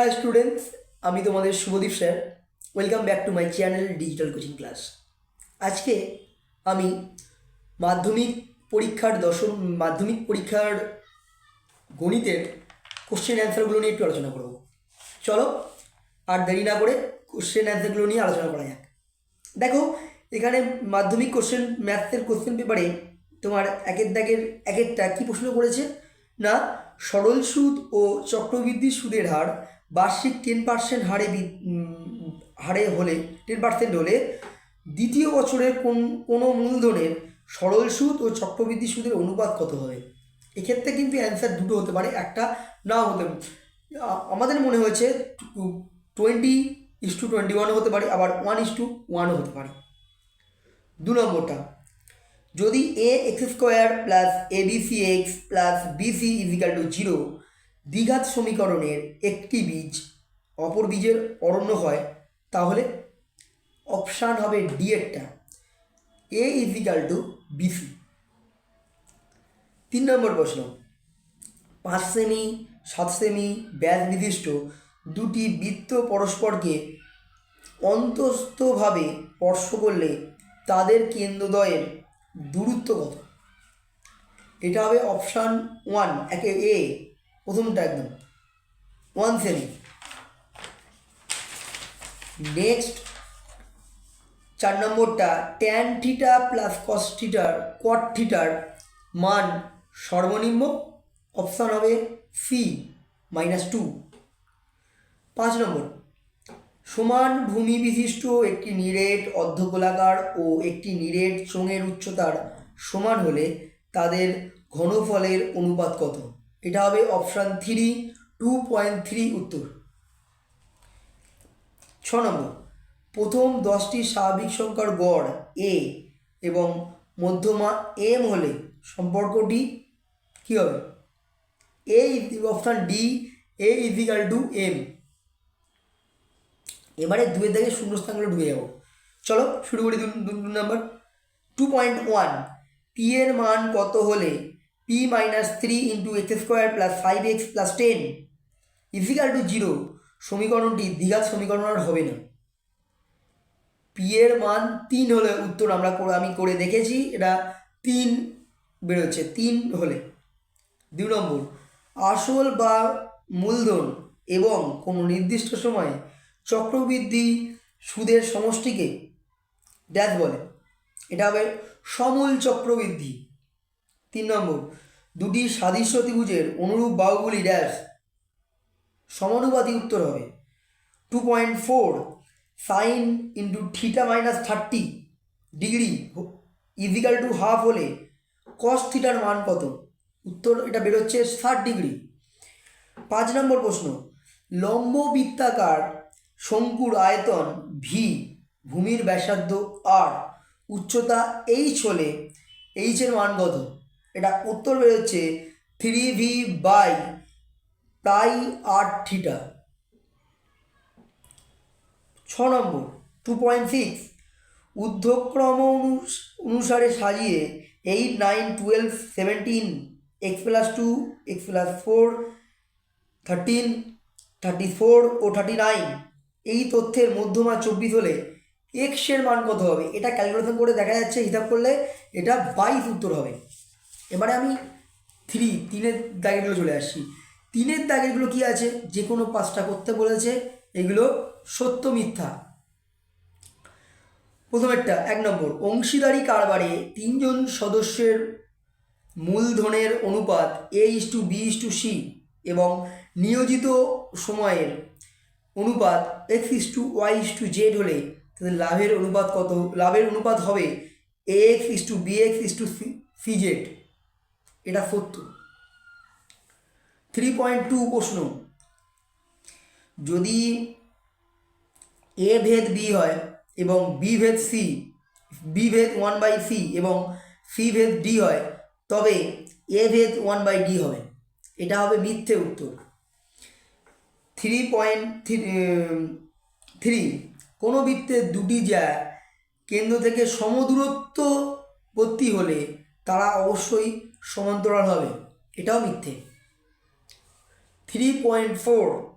High students আমি তোমাদের Subhadip sir. Welcome back to my channel digital coaching class আজকে আমি মাধ্যমিক পরীক্ষার দশম, মাধ্যমিক পরীক্ষার গণিতের কোশ্চেন অ্যান্সারগুলো নিয়ে একটু আলোচনা করব। চলো, আর দেরি না করে কোশ্চেন অ্যান্সারগুলো নিয়ে আলোচনা করা যাক। দেখো, এখানে মাধ্যমিক কোশ্চেন ম্যাথসের কোশ্চেন পেপারে তোমার একের দাগের একেরটা কী প্রশ্ন করেছে? না, সরল সুদ ও চক্রবৃদ্ধি সুদের হার বার্ষিক টেন পার্সেন্ট হারে বি- হারে হলে টেন পার্সেন্ট হলে দ্বিতীয় বছরের কোন, কোনো মূলধনের সরল সুদ ও চক্রবৃদ্ধি সুদের অনুপাত কত হবে? এক্ষেত্রে কিন্তু অ্যান্সার দুটো হতে পারে, একটা নাও হতে আমাদের মনে হয়েছে টোয়েন্টি ইস টু টোয়েন্টি ওয়ানও হতে পারে, আবার ওয়ান ইস টু ওয়ানও হতে পারে। দু নম্বরটা, যদি a x square plus a bc x plus bc equal to zero দ্বিঘাত সমীকরণের একটি বীজ অপর বীজের অরণ্য হয়, তাহলে অপশান হবে ডি এরটা এ ইজিক্যাল টু বিসি তিন নম্বর প্রশ্ন। পাঁচ সেমি সাত সেমি ব্যাস বিশিষ্ট দুটি বৃত্ত পরস্পরকে অন্তস্থভাবে স্পর্শ করলে তাদের কেন্দ্রদ্বয়ের দূরত্ব কত? এটা হবে অপশান ওয়ান, একে এ। প্রথমটা একদম। ওয়ান সেমি নেক্সট চার নম্বরটা ট্যান থিটা প্লাস কস থিটার কট থিটার মান সর্বনিম্ন। অপশান হবে সি মাইনাস টু পাঁচ নম্বর, সমান ভূমি বিশিষ্ট একটি নিরেট অর্ধগোলাকার ও একটি নিরেট চোঙের উচ্চতার সমান হলে তাদের ঘনফলের অনুপাত কত? এটা হবে option three two point three উত্তর। ছ নম্বর, প্রথম দশটি স্বাভাবিক সংখ্যার গড় এ এবং মধ্যমা এম হলে সম্পর্কটি কী হবে? এ option D A equal to M এবারে দুয়ের দাগে শূন্যস্থানগুলো ঢুকে যাব। চলো শুরু করি দু নম্বর। টু পয়েন্ট ওয়ান পি এর মান কত হলে p minus three into x square plus five x plus ten equal to zero সমীকরণটি দ্বিঘাত সমীকরণ আর হবে না। পি এর মান তিন হলে উত্তর আমরা আমি করে দেখেছি, এটা তিন বেরোচ্ছে, তিন হলে। দুই নম্বর, আসল বা মূলধন এবং কোনো নির্দিষ্ট সময়ে চক্রবৃদ্ধি সুদের সমষ্টিকে ড্যাশ বলে। এটা হবে সমূল চক্রবৃদ্ধি। তিন নম্বর, দুটি সাদৃশ্য ত্রিভুজের অনুরূপ বাহুগুলি ড্যাশ সমানুপাতিক উত্তর হবে। Two point four sine into theta minus thirty degree equal to half হলে কস থিটার মান কত? উত্তর এটা বেরোচ্ছে ষাট ডিগ্রি পাঁচ নম্বর প্রশ্ন লম্ব বৃত্তাকার শঙ্কুর আয়তন ভি ভূমির ব্যাসার্ধ আর উচ্চতা এইচ হলে এইচের মান কত? এটা উত্তর বেরোচ্ছে three v by pi r theta ছ নম্বর টু পয়েন্ট সিক্স ঊর্ধ্বক্রম অনুস- অনুসারে সাজিয়ে eight nine twelve seventeen x plus two x plus four thirteen thirty four ও থার্টি নাইন এই তথ্যের মধ্যমা চব্বিশ হলে এক্সের মান কত হবে? এটা ক্যালকুলেশন করে দেখা যাচ্ছে, হিসাব করলে এটা বাইশ উত্তর হবে। এবারে আমি থ্রি তিনের দাগেরগুলো চলে আসছি তিনের দাগেরগুলো কি আছে? যে কোনো পাঁচটা করতে বলেছে, এগুলো সত্য মিথ্যা। প্রথমেরটা, এক নম্বর, অংশীদারি কারবারে তিনজন সদস্যের মূলধনের অনুপাত a is to b is to c এবং নিয়োজিত সময়ের অনুপাত x is to y is to z হলে তাদের লাভের অনুপাত কত? লাভের অনুপাত হবে a x is to b x is to c z এটা সত্য। থ্রি পয়েন্ট টু প্রশ্ন। যদি এ ভেদ বি হয় এবং বি ভেদ সি বি ভেদ ওয়ান বাই সি এবং সি ভেদ ডি হয়, তবে এ ভেদ ওয়ান বাই ডি হবে। এটা হবে মিথ্যে উত্তর। থ্রি পয়েন্ট থ্রি কোনো বৃত্তের দুটি যা কেন্দ্র থেকে সমদূরত্ববর্তী হলে তারা অবশ্যই সমান্তরাল হবে। এটাও মিথ্যে। থ্রি পয়েন্ট ফোর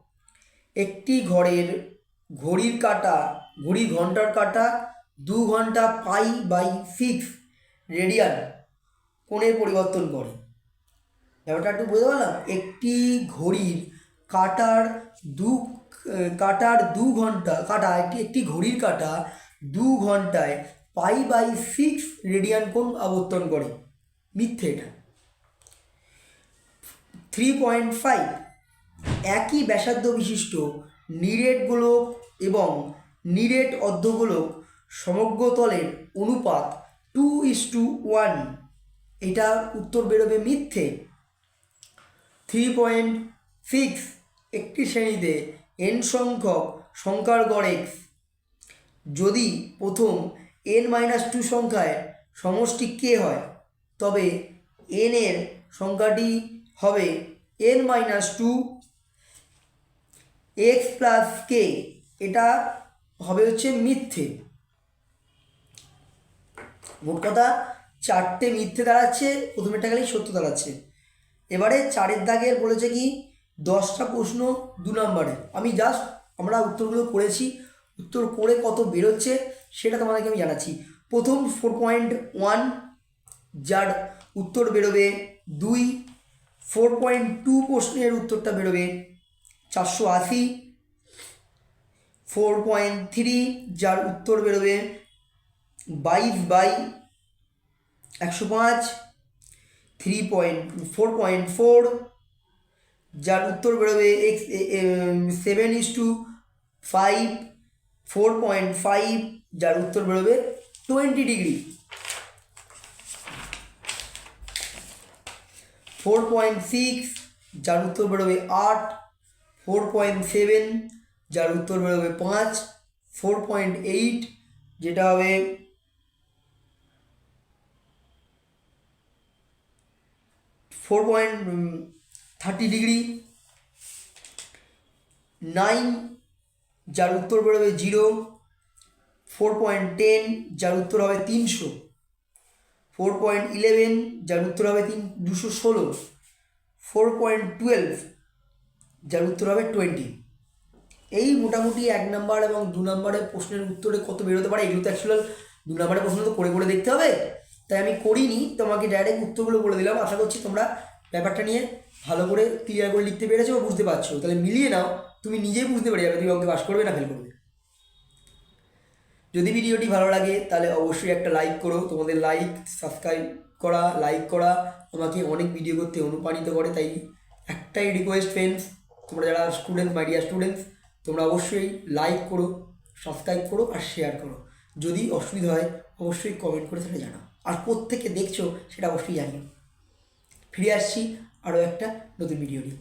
একটি ঘরের ঘড়ির কাঁটা ঘড়ির ঘণ্টার কাঁটা, দু ঘণ্টা পাই বাই সিক্স রেডিয়ান কোণের পরিবর্তন করে। ব্যাপারটা একটু বুঝতে পারলাম? একটি ঘড়ির কাটার দু কাটার দু ঘণ্টা, কাটা, একটি একটি ঘড়ির কাটা দু ঘন্টায় পাই বাই সিক্স রেডিয়ান কোণ আবর্তন করে। মিথ্যে এটা। থ্রি পয়েন্ট ফাইভ একই ব্যাসার্ধ বিশিষ্ট নিরেট গোলক এবং নিরেট অর্ধগোলক সমগ্র তলের অনুপাত টু ইস টু ওয়ান এটা উত্তর বেরোবে মিথ্যে। থ্রি পয়েন্ট সিক্স একটি শ্রেণীতে এন সংখ্যক সংখ্যার গড় এক্স যদি প্রথম এন মাইনাস টু সংখ্যায় সমষ্টি কে হয় তবে এন এর সংখ্যাটি হবে n minus two x plus k এটা হবে হচ্ছে মিথ্যে। মোট কথা চারটে মিথ্যে দাঁড়াচ্ছে প্রথমেরটা গেলেই সত্য দাঁড়াচ্ছে। এবারে চারের দাগের বলেছে কি, দশটা প্রশ্ন দু নম্বরে। আমি জাস্ট আমরা উত্তরগুলো করেছি, উত্তর করে কত বেরোচ্ছে সেটা তোমাদেরকে আমি জানাচ্ছি। প্রথম ফোর পয়েন্ট ওয়ান যার উত্তর বেরোবে দুই ফোর পয়েন্ট টু প্রশ্নের উত্তরটা বেরোবে চারশো আশি ফোর পয়েন্ট থ্রি যার উত্তর বেরোবে বাইশ বাই একশো পাঁচ three point four point four যার উত্তর বেরোবে x seven is to five four point five যার উত্তর বেরোবে twenty degree four point six যার উত্তর বেরোবে আট ফোর পয়েন্ট সেভেন যার উত্তর বেরোবে পাঁচ ফোর পয়েন্ট এইট যেটা হবে four point thirty degree nine যার উত্তর বেরোবে জিরো ফোর পয়েন্ট টেন যার উত্তর হবে তিনশো। ফোর পয়েন্ট ইলেভেন যার উত্তর হবে তিন, দুশো ষোলো। ফোর পয়েন্ট টুয়েলভ যার উত্তর হবে টোয়েন্টি এই মোটামুটি এক নাম্বার এবং দু নম্বরের প্রশ্নের উত্তরে কত বেরোতে পারে, এগুলো তো অ্যাকচুয়াল দু নম্বরের প্রশ্ন তো করে করে দেখতে হবে। তাই আমি করিনি, তোমাকে ডাইরেক্ট উত্তরগুলো বলে দিলাম। আশা করছি তোমরা ব্যাপারটা নিয়ে ভালো করে ক্লিয়ার করে লিখতে পেরেছ বা বুঝতে পারছ। তাহলে মিলিয়ে নাও, তুমি নিজেই বুঝতে পেরে যাবে, তুমি অঙ্কে পাস করবে না ফেল করবে। যদি ভিডিওটি ভালো লাগে, তাহলে অবশ্যই একটা লাইক করো। তোমাদের লাইক সাবস্ক্রাইব করা লাইক করা আমাকে অনেক ভিডিও করতে অনুপ্রাণিত করে। তাই একটাই রিকোয়েস্ট ফ্রেন্ডস তোমরা যারা স্টুডেন্ট মাই ডিয়ার স্টুডেন্টস তোমরা অবশ্যই লাইক করো সাবস্ক্রাইব করো আর শেয়ার করো। যদি অসুবিধা হয়, অবশ্যই কমেন্ট করে সেটা জানাও। আর প্রত্যেকে দেখছ, সেটা অবশ্যই জানিও। ফিরে আসছি আরও একটা নতুন ভিডিও নিয়ে।